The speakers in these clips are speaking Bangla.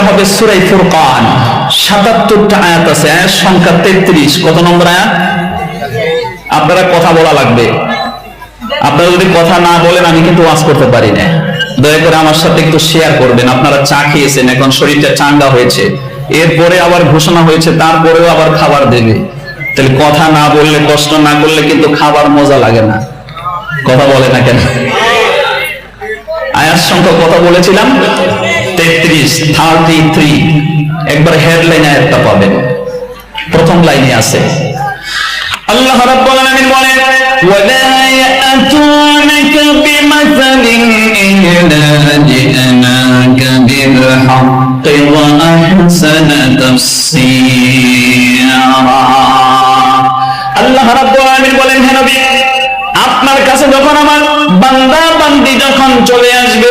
আয়াতটা হবে সুরাই ফুরকান। সাতাত্তরটা আয়াত আছে আয়াত সংখ্যা তেত্রিশ। কত নম্বর আয়াত? আপনারা কথা বলা লাগবে। আপনারা যদি কথা না বলেন, আমি কিন্তু ওয়াজ করতে পারি না। দয়া করে আমার সাথে একটু শেয়ার করবেন। আপনারা চা খেয়েছেন, এখন শরীরটা চাঙ্গা হয়েছে। এরপরে আবার ঘোষণা হয়েছে, তারপরেও আবার খাবার দেবে। তাহলে কথা না বললে, কষ্ট না করলে কিন্তু খাবার মজা লাগে না। কথা বলে না কেন? আয়াত সংখ্যা কথা বলেছিলাম। তেত্রিশ থার্টি থ্রি একবার হেডলাইন আয়াতটা পাবেন। প্রথম লাইনে আছে, আল্লাহ রাব্বুল আলামিন বলেন, ওয়ালা ইয়াতুনাকা বিমাসাল ইল্লা জি'নাকা ওয়া আহসানা আল্লাহ রাব্বুল আলামিন বলেন, হে নবী, আপনার কাছে যখন আমার বান্দা বান্দি যখন চলে আসবে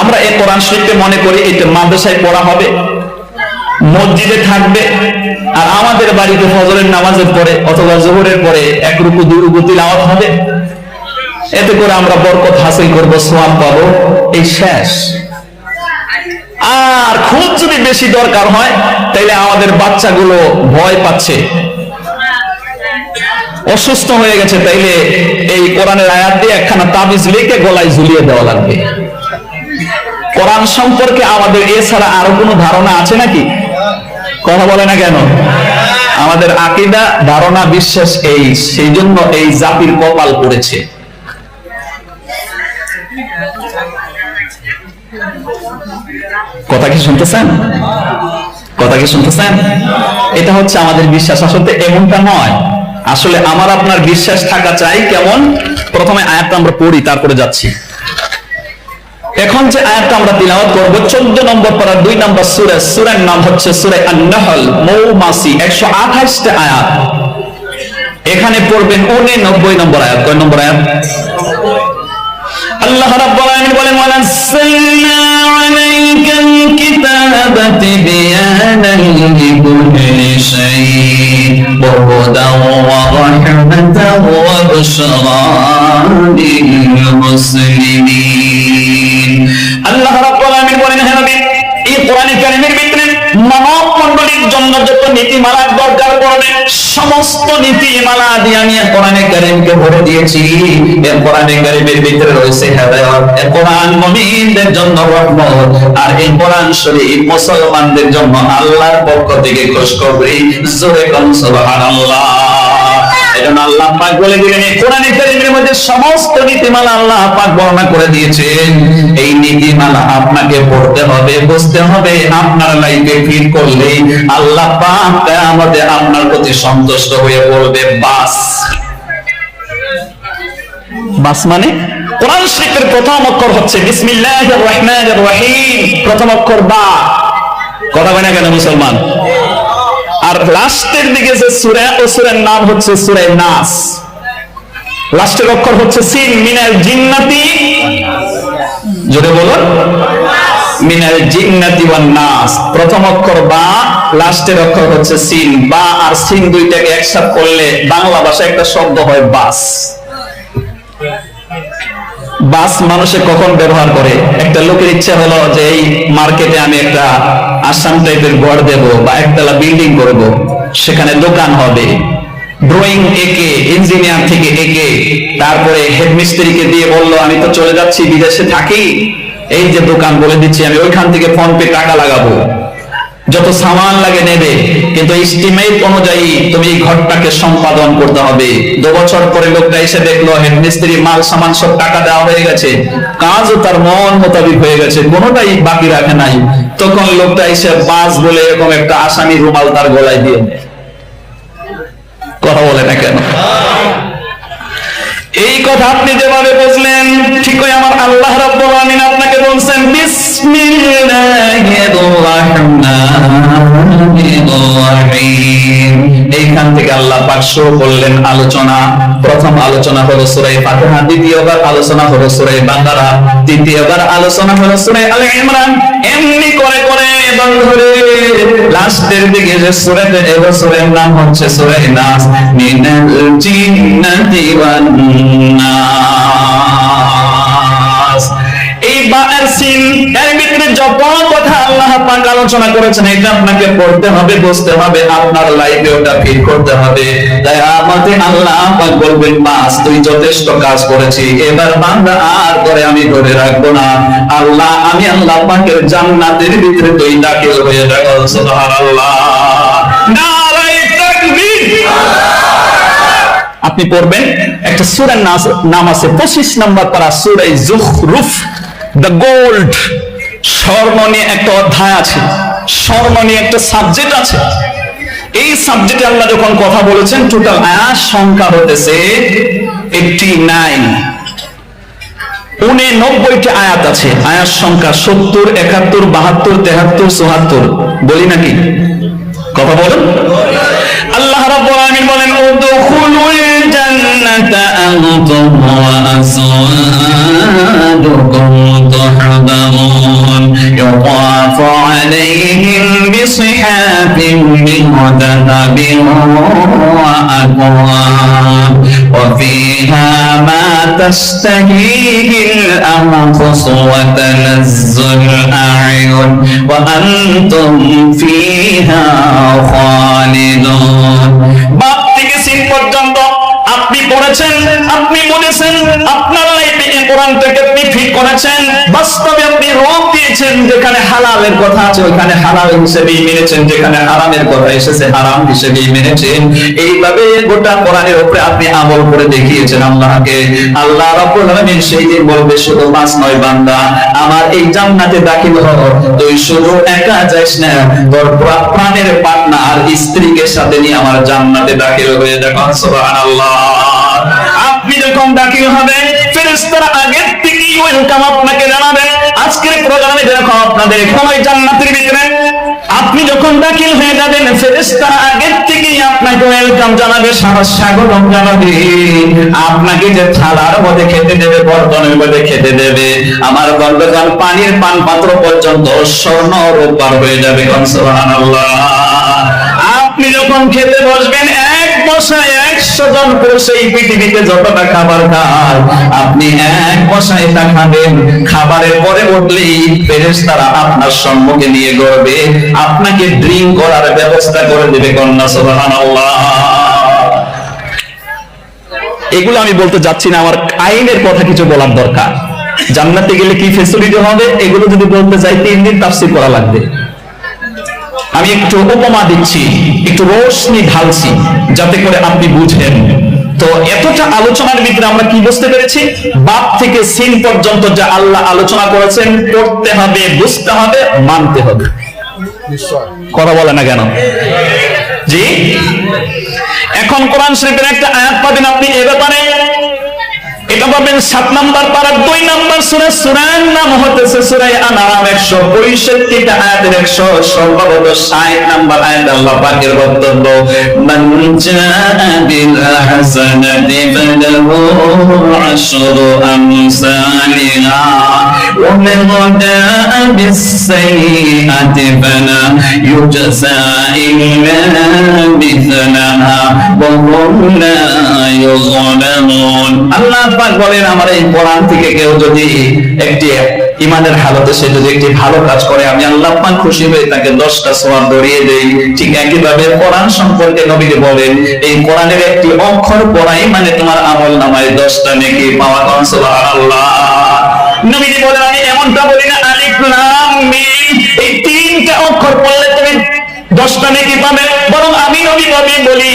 আমরা এই কোরআন শরীফকে মনে করি এটা মাদ্রাসায় পড়া হবে, মসজিদে থাকবে, আর আমাদের বাড়িতে ফজরের নামাজের পরে অথবা জোহরের পরে এক রুকু, দুই রুকু তিলাওয়াত হবে। এতে করে আমরা বরকত হাসিল করব, সোয়াব পাবো। এই শেষ। আর খুব যদি বেশি দরকার হয় তাহলে আমাদের বাচ্চাগুলো ভয় পাচ্ছে। অসুস্থ হয়ে গেছে, তাইলে এই কোরআনের আয়াত দিয়ে একখানা তাবিজ লিখে গলায় ঝুলিয়ে দেওয়া লাগবে। কোরআন সম্পর্কে আমাদের এছাড়া আরও কোনো ধারণা আছে নাকি? কথা বলে না কেন? আমাদের আকিদা, ধারণা, বিশ্বাস এই সেই জন্য এই জাতির কপাল পড়েছে। কথা কি শুনতেছেন? কথা কি শুনতেছেন? এটা হচ্ছে আমাদের বিশ্বাস। আসলে এমনটা নয়। আসলে আমার আপনার বিশ্বাস থাকা চাই কেমন? প্রথমে আয়াতটা আমরা পড়ি, তারপরে যাচ্ছি। এখন যে আয়াতটা আমরা তিলাওয়াত করব 14 নম্বর পারা দুই নম্বর সূরা, সূরার নাম হচ্ছে সূরা আন-নাহল, মৌমাছি 128 টা আয়াত। এখানে পড়বেন 99 নম্বর আয়াত। কয় নম্বর আয়াত? আল্লাহ রাব্বুল আলামিন বলেন ওয়ালাসাইনা আলাইকাল কিতাবা তিবয়ানান লিকুল্লি শাইইন ওয়া হুদান ওয়া রাহমাতান ওয়া বুশরা নীতিমালার দরকার পড়বে সমস্ত আমি কোরআনে কারিমকে ভরে দিয়েছি। কোরআনে কারিমের ভিতরে রয়েছে হেদায়েত কোরআন মুমিনদের জন্য রহমত, আর এই কোরআন শরীফ মুসলমানদের জন্য আল্লাহর পক্ষ থেকে খুশখবরি। জোরে কোন সুবহানাল্লাহ। এজন্য আল্লাহ পাক বলে দিলেন কোরআনে মধ্যে সমস্ত নীতিমালা আল্লাহ পাক বর্ণনা করে দিয়েছেন। এই নীতিমালা আপনাকে পড়তে হবে, বুঝতে হবে, আপনার লাইফে করলে আল্লাহ পাক কিয়ামতে আপনার প্রতি সন্তুষ্ট হয়ে বলবে, বাস। বাস মানে কোরআন শরীফের প্রথম অক্ষর হচ্ছে বিসমিল্লাহির রহমানির রহিম। প্রথম অক্ষর বা। কথা বলে কেন মুসলমান? আর লাস্টের দিকে যে সুরা ও সুরের নাম হচ্ছে সুরে নাস। লাস্টের অক্ষর হচ্ছে সিন, মিনাল জিন্নাতি যদি বলুন মিনাল জিন্নাতি ওয়ান নাস। প্রথম অক্ষর বা, লাস্টের অক্ষর হচ্ছে সিন। বা আর সিন দুইটাকে একসাথে করলে বাংলা ভাষায় একটা শব্দ হয় বাস। বাস মানুষে কখন ব্যবহার করে? একটা লোকের ইচ্ছা হলো যে এই মার্কেটে আমি একটা আসাম টাইপের ঘর দেব বা একতলা বিল্ডিং করব, সেখানে দোকান হবে। ড্রয়িং একে ইঞ্জিনিয়ার থেকে একে তারপরে হেডমিস্ত্রিকে দিয়ে বলল, আমি তো চলে যাচ্ছি, বিদেশে থাকি। এই যে দোকান বলে দিচ্ছি, আমি ওইখান থেকে ফোন পে টাকা লাগাবো। যত সামান লাগে নেবে, কিন্তু এস্টিমেট অনুযায়ী তুমি এই ঘরটাকে সম্পাদন করতে হবে। দু বছর পরে লোকটা এসে দেখল, হেডমিস্ত্রি মাল, সামান সব টাকা দেওয়া হয়ে গেছে। কাজও তার মন মোতাবিক হয়ে গেছে, কোনোটাই বাকি রাখে নাই। তখন লোকটা এসে বাস বলে এরকম একটা আসামি রুমাল তার গলায় দিয়ে কথা বলে না কেন? এই কথা আপনি যেভাবে বুঝলেন ঠিকই আমার আল্লাহ রাব্বুল আলামিন আপনাকে বলছেন বিসমিল্লাহির শুরু করলেন আলোচনা। প্রথম আলোচনা হলো সূরা ফাতিহা, দ্বিতীয়বার আলোচনা হলো সূরা বাকারা, তৃতীয়বার আলোচনা হলো সূরা আলে ইমরান। এমনি করে করে লাস্টের দিকে যে সূরাতে এলো সূরার নাম হচ্ছে নাস মিনাল জিন্নাতি ওয়ান নাস। এই বায়ের সিন, এর ভিতরে যত কথা আল্লাহ পাক আলোচনা করেছেন এটা আপনাকে পড়তে হবে, বুঝতে হবে, আপনার লাইফে ওটা ফিল করতে হবে। তাই আমাদের আল্লাহ পাক বলবেন, বাস, তুই যথেষ্ট কাজ করেছি এবার বান্দা আর করে আমি ধরে রাখব না। আল্লাহ, আমি আল্লাহ পাকের জান্নাতের ভিতরে তুই দাখিল হয়ে যাব। সুবহানাল্লাহ। নারায়ে তাকবীর। আপনি পড়বেন, একটা সুরের নাম আছে পঁচিশ নম্বর পারা সুরাই জুখরুফ। দ্য গোল্ড স্বর্ণ নিয়ে একটা অধ্যায় আছে স্বর্ণ নিয়ে একটা সাবজেক্ট আছে। এই সাবজেক্টে আল্লাহ যখন কথা বলেছেন টোটাল আয়াস সংখ্যা হতেছে এইটি নাইন উননব্বইটি আয়াত আছে আয়াত সংখ্যা সত্তর, একাত্তর, বাহাত্তর, তেহাত্তর চুহাত্তর বলি নাকি? কথা বলেন। আল্লাহ রাব্বুল আলামিন বলেন উদখুলুল জান্নাতা আনতুম ওয়া আযওয়াজুকুম তুহবারুন ইউতাফু আলাইহিম বিসিহাবিন মিন দাহাবিন ওয়া আকওয়াব ওয়া ফিহা মা তাশতাহিহি الأنفس وتلذ الأعين وأنتم فيها خالدون বাপ থেকে সিন পর্যন্ত আপনি পড়েছেন আপনি বলেছেন আপনার লাইফে এই কোরআনটাকে আপনি ফিট করেছেন বাস্তবে আপনি রোগ দিয়েছেন যেখানে হালালের কথা আছে, ওইখানে হালাল হিসেবেই মেনেছেন, যেখানে হারামের কথা এসেছে, হারাম হিসেবেই মেনেছেন। এইভাবে গোটা কোরআনের উপরে আপনি আমল করে দেখিয়েছেন আল্লাহকে। আল্লাহ রাব্বুল আলামিন সেই দিন বলবে, শুধু নয় বান্দা, আমার এই জান্নাতে দাখিল হ তুই শুধু একা না, তোর প্রাণের পার্টনার স্ত্রীকে সাথে নিয়ে আমার জান্নাতে দাখিল হয়ে দেখুন সুবহানাল্লাহ। আপনি যখন দাখিল হবেন ফেরেশতারা আগের থেকেই আপনাকে আজকের আপনাদের জান্নাতের ভিতরে। আপনি যখন দাখিল হয়ে যাবেন, ফেরেশতারা আগের থেকেই আপনাকে ওয়েলকাম জানাবে, সাহস স্বাগতম জানাবে আপনাকে যে থালার মধ্যে খেতে দেবে বর্তনের মধ্যে খেতে দেবে। আমার বর্তমান পানির পান পাত্র পর্যন্ত স্বর্ণ রূপার হয়ে যাবে সুবহানাল্লাহ। আপনি যখন খেতে বসবেন, এক আপনার সম্মুখে নিয়ে গড়বে। আপনাকে ড্রিঙ্ক করার ব্যবস্থা করে দেবে কন্যা, সুবহানাল্লাহ। এগুলো আমি বলতে যাচ্ছি না, আমার আইনের কথা কিছু বলার দরকার। জান্নাতে গেলে কি ফেসিলিটি হবে? এগুলো যদি বলতে চাই তিন দিন তাফসীর করা লাগবে। আমি একটু উপমা দিচ্ছি, একটু রোশনি ঢালছি, যাতে করে আপনি বুঝেন। তো এতটা আলোচনার ভিতরে আমরা কি বুঝতে পেরেছি? বাপ থেকে সিন পর্যন্ত যা আল্লাহ আলোচনা করেছেন পড়তে হবে, বুঝতে হবে, মানতে হবে। কথা বলে না কেন? জি? এখন কোরআন শরীফের একটা আয়াত পাবেন আপনি এ ব্যাপারে। এটা পাবেন সাত নাম্বার পারার দুই নাম্বার সুরা, সুরার নাম হতেছে সুরাই আনাম একশো পঁয়ষট্টিটা আয়াতের একশো সম্ভবত ষাট নাম্বার আয়াত আল্লাহ পাকের বক্তব্য। মান জাআ বিল হাসানাতি আল্লাহ বলেন, আমার এই কোরআন থেকে কেউ যদি একটি ইমানের হালতে সে যদি একটি ভালো কাজ করে, আমি আল্লাহ পাক খুশি হয়ে তাকে দশটা সোয়াব ধরিয়ে দেই। ঠিক একইভাবে কোরআন সম্পর্কে নবীজি বলেন, এই কোরআনের একটি অক্ষর পড়াই মানে তোমার আমল নামায় দশটা নেকি পাওয়া কন সুবহানাল্লাহ। নবীজি বলেন, আমি এমনটা বলি না, আলিফ লাম মিম। দশটা নেকি পাবে। বরং আমি নবী নবী বলি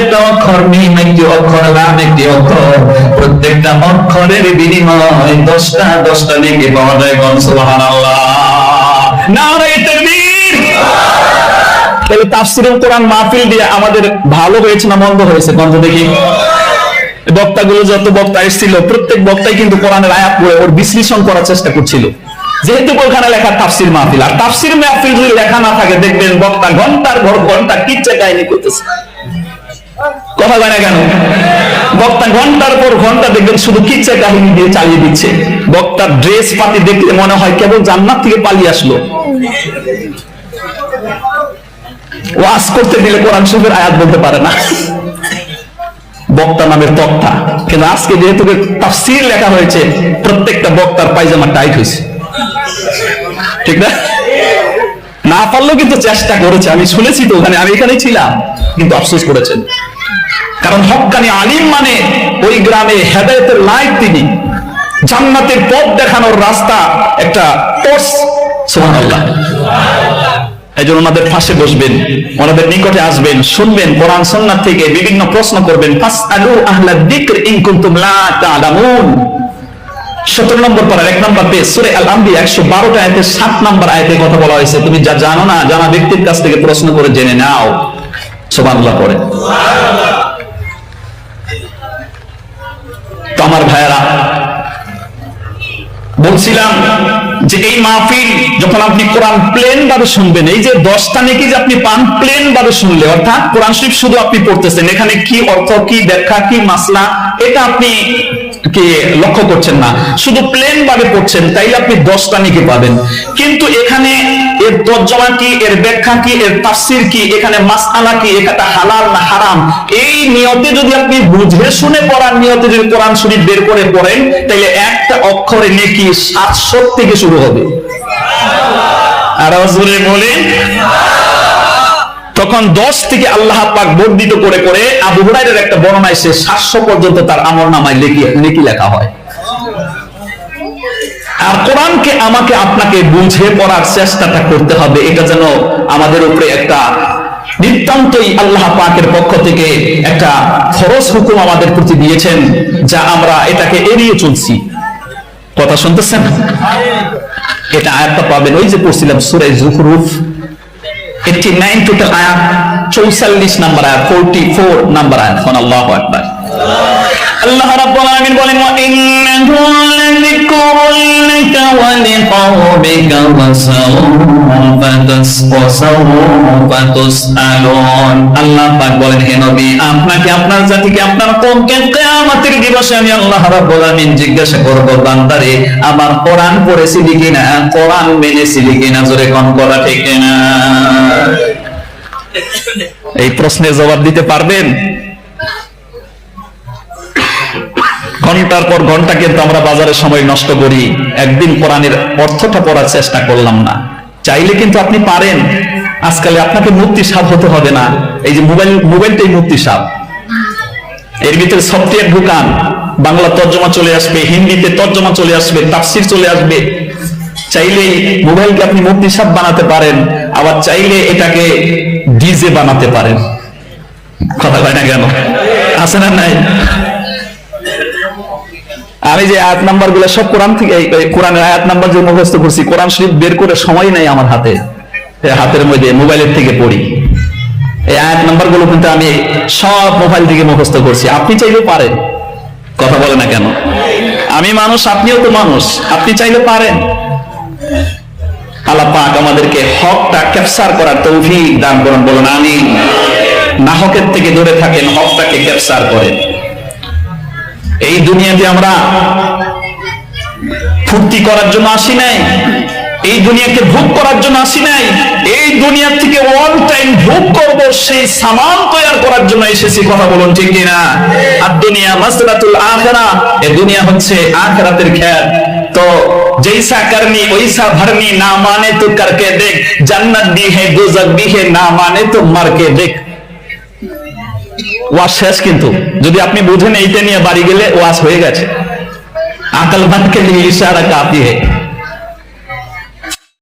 একটা অক্ষর মিম একটি অক্ষর। প্রত্যেকটা অক্ষরের বিনিময় দশটা দশটা নেকি পাওয়া যায় তাহলে তাফসিরুল কোরআন মাহফিল দিয়ে আমাদের ভালো হয়েছে না মন্দ হয়েছে? গন্ধ দেখি। বক্তাগুলো যত বক্তা এসেছিল, প্রত্যেক বক্তাই কিন্তু কোরআনের আয়াত পড়ে ওর বিশ্লেষণ করার চেষ্টা করছিল। যেহেতু ওখানে লেখা তাফসির মাহফিল, আর তাফসির মাহফিল যদি লেখা না থাকে, দেখবেন বক্তা ঘণ্টার ঘর ঘণ্টা কিচ্ছে কাহিনী করতেছে। কথা হয় না কেন? বক্তা ঘণ্টার পর ঘণ্টা দেখবেন শুধু কিচ্ছা কাহিনী দিয়ে চালিয়ে দিচ্ছে। বক্তার ড্রেস পাতি দেখলে মনে হয় কেবল জান্নাত থেকে পালিয়ে আসলো। ওয়াজ করতে দিলে কোরআন শরীফের আয়াত বলতে পারে না। বক্তা নামের তক্তা। কিন্তু আজকে যেহেতু তাফসীর লেখা হয়েছে, প্রত্যেকটা বক্তার পায়জামা টাইট হয়েছে। ঠিক না? না পারলেও কিন্তু চেষ্টা করেছে। আমি শুনেছি তো ওখানে, আমি এখানে ছিলাম, কিন্তু আফসোস করেছেন। কারণ হক্কানি আলিম মানে ওই গ্রামে হেদায়তের লাইট তিনি। জান্নাতের পথ দেখানোর রাস্তা একটা কোর্স, সুবহানাল্লাহ। এই জন্য ওনাদের পাশে বসবেন, ওনাদের নিকটে আসবেন, শুনবেন, কোরআন সন্ন্যাত থেকে বিভিন্ন প্রশ্ন করবেন। আহলা 17 নম্বর পারার এক নম্বর পেজ, সূরা আল আম্বিয়া 112 টা আয়াতের 7 নম্বর আয়াতে কথা বলা হয়েছে। তুমি যা জানো না, জানা ব্যক্তির কাছ থেকে প্রশ্ন করে জেনে নাও। সুবহানাল্লাহ পড়ে। তো আমার ভাইয়েরা, বলছিলাম যে এই মাহফিল যখন আপনি কোরআন প্লেন ভাবে শুনবেন, এই যে দশটা নাকি যে আপনি পান প্লেন ভাবে শুনলে, অর্থাৎ কোরআন শরীফ শুধু আপনি পড়তেছেন, এখানে কি অর্থ, কি ব্যাখ্যা, কি মাসলা, এটা আপনি কি লক্ষ্য করছেন না। শুধু প্লেন ভাবে পড়ছেন, তাইলে আপনি দশটা নাকি পাবেন? কিন্তু এখানে এর তর্জমা কি, এর ব্যাখ্যা কি, এর তাফসির কি, এখানে মাসআলা কি এটা হালাল না হারাম? এই নিয়তে যদি আপনি বুঝে শুনে পড়ার নিয়তে যদি কোরআন শরীফ বের করে পড়েন তাহলে একটা অক্ষরে নেকি সাতশো থেকে শুরু হবে। আর বলেন। তখন দশ থেকে আল্লাহ পাক বর্ধিত করে করে আবু হুরাইরের একটা বর্ণনা এসে সাতশো পর্যন্ত তার আমর নামায় লেখি লেখা হয়। আর কোরআনকে আমাকে আপনাকে বুঝে পড়ার চেষ্টাটা করতে হবে। এটা যেন আমাদের উপরে একটা নিতান্তই আল্লাহ পাকের পক্ষ থেকে একটা ফরজ হুকুম আমাদের প্রতি দিয়েছেন, যা আমরা এটাকে এড়িয়ে চলছি। কথা শুনতেছেন? এটা আয়াতটা পাবেন। ওই যে পড়ছিলাম সুরাই জুখরুফ। এইটি নাইন টোটাল আয়াত চৌচল্লিশ নাম্বার আয়াত ফোরটি ফোর নাম্বার আয়াত আল্লাহ আকবার আল্লাহ রাব্বুল আলামিন বলেন, ওয়া ইন্নাহু লাযিকরুন লাকা ওয়া লিকাওমিকা ওয়া সাওফা তাসফা তুসআলুন আল্লাহ পাক বলেন, হে নবী, আপনাকে, আপনার জাতিকে, আপনার কওমকে কিয়ামতের দিবসে আমি আল্লাহ রাব্বুল আলামিন জিজ্ঞাসা করব, বান্দারে, আমার কোরআন পড়েছিলি কিনা কোরআন মেনেছিলি কিনা জোরে কোন করা ঠিক কিনা? এই প্রশ্নের জবাব দিতে পারবেন? ঘণ্টার পর ঘণ্টা কিন্তু আমরা বাজারে সময় নষ্ট করি। একদিন কোরআনের অর্থটা পড়ার চেষ্টা করলাম না। চাইলে কিন্তু আপনি পারেন। আজকালে আপনাকে মুক্তি সাপ হতে হবে না। এই যে মোবাইল, মোবাইলটাই মুক্তি সাপ এর ভিতরে সফটওয়্যার ঢুকান। বাংলা তর্জমা চলে আসবে, হিন্দিতে তর্জমা চলে আসবে, তাফসির চলে আসবে। চাইলে মোবাইলকে আপনি মুক্তি সাপ বানাতে পারেন। আবার চাইলে এটাকে ডিজে বানাতে পারেন। কথা হয় না কেন? আছে না নাই? আমি যে আয়াত নাম্বারগুলো সব কোরআন থেকে কোরআনের আয়াত নাম্বার যে মুখস্থ করছি, কোরআন শরীফ বের করে সময় নাই আমার হাতে। হাতের মধ্যে, মোবাইলের থেকে পড়ি। এই আয়াত নাম্বারগুলো কিন্তু আমি সব মোবাইল থেকে মুখস্থ করছি। আপনি চাইলে পারেন। কথা বলে না কেন? আমি মানুষ, আপনিও তো মানুষ। আপনি চাইলে পারেন। আল্লাহ পাক আমাদেরকে হকটা ক্যাপচার করার তৌফিক দান করুন, বলুন আমি নাহকের থেকে দূরে থাকেন, হকটাকে ক্যাপচার করেন। এই দুনিয়াতে আমরা ফুর্তি করার জন্য আসি নাই এই দুনিয়াকে ভোগ করার জন্য আসি নাই এই দুনিয়া থেকে ওয়ান টাইম ভোগ করব সেই সামান তৈরি করার জন্য এসেছি কথা বলুন ঠিক কিনা আর দুনিয়া মাসরাতুল আখিরা এই দুনিয়া হচ্ছে আখিরাতের খেল তো जैसा करनी वैसा भरनी ना माने तो करके देख जन्नत भी है दोजख भी है ना माने तो मर के देख ওয়াজ শেষ কিন্তু। যদি আপনি বুঝেন এইটা নিয়ে বাড়ি গেলে ওয়াজ হয়ে গেছে। আকলবাদকে নিয়ে ইশারা কাফি है